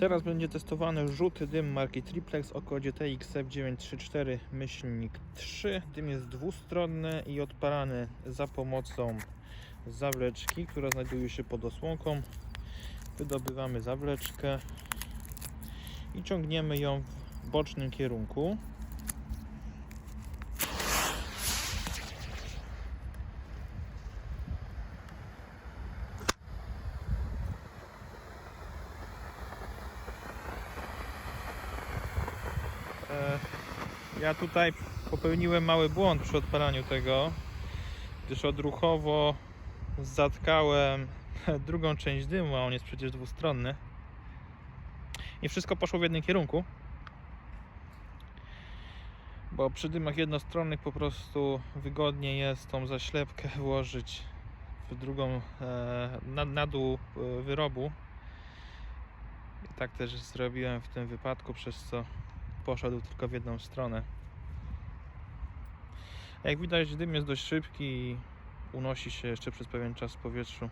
Teraz będzie testowany żółty dym marki Triplex o kodzie TXF934 myślnik 3. Dym jest dwustronny i odpalany za pomocą zawleczki, która znajduje się pod osłonką. Wydobywamy zawleczkę i ciągniemy ją w bocznym kierunku. Ja tutaj popełniłem mały błąd przy odpalaniu tego, gdyż odruchowo zatkałem drugą część dymu, a on jest przecież dwustronny. Nie wszystko poszło w jednym kierunku. Bo przy dymach jednostronnych po prostu wygodniej jest tą zaślepkę włożyć w drugą, e, na, na dół e, wyrobu. I tak też zrobiłem w tym wypadku, przez co poszedł tylko w jedną stronę. Jak widać dym jest dość szybki i unosi się jeszcze przez pewien czas w powietrzu.